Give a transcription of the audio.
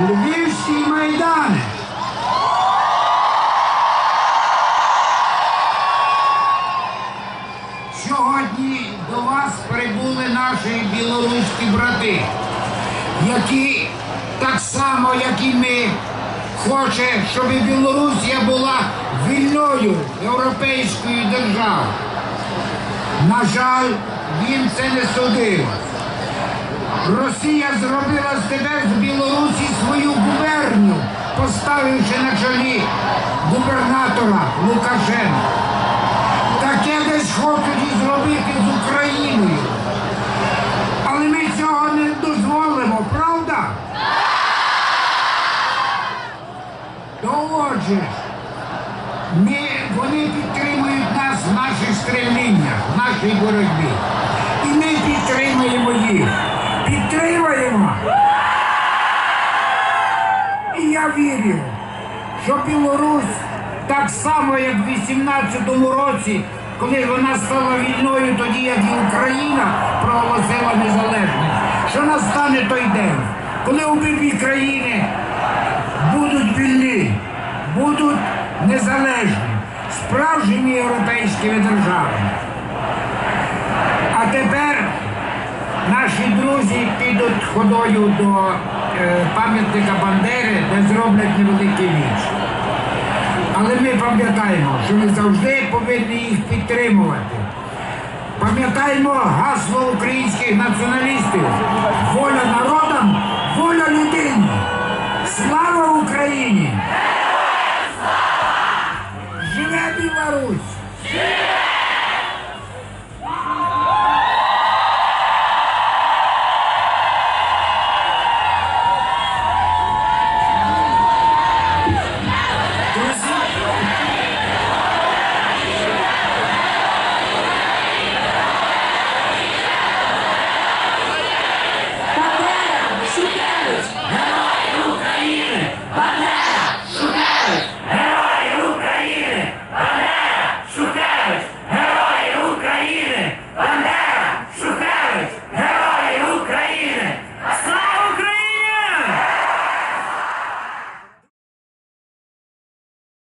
Львівський майдан. Сьогодні до вас прибули наші білоруські брати, які так само, як і ми, хоче, щоб Білорусія була вільною європейською державою. На жаль, їм це не судилось. Росія зробила з тепер з Білорусі свою губернію, поставивши на чолі губернатора Лукашенка. Таке десь хочуть і зробити з Україною. Але ми цього не дозволимо, правда? То отже, ми, вони підтримують нас в наших стремліннях, в нашій боротьбі. Що Білорусь так само, як в 18-му році, коли вона стала вільною, тоді як і Україна проголосила незалежність, що настане той день, коли обидві країни будуть вільні, будуть незалежні, справжніми європейськими державами. А тепер наші друзі підуть ходою до Е, пам'ятника Бандери, не зроблять невеликі віч. Але ми пам'ятаємо, що ми завжди повинні їх підтримувати. Пам'ятаємо гасло українських націоналістів. Воля народам, воля людині. Слава Україні! Ah!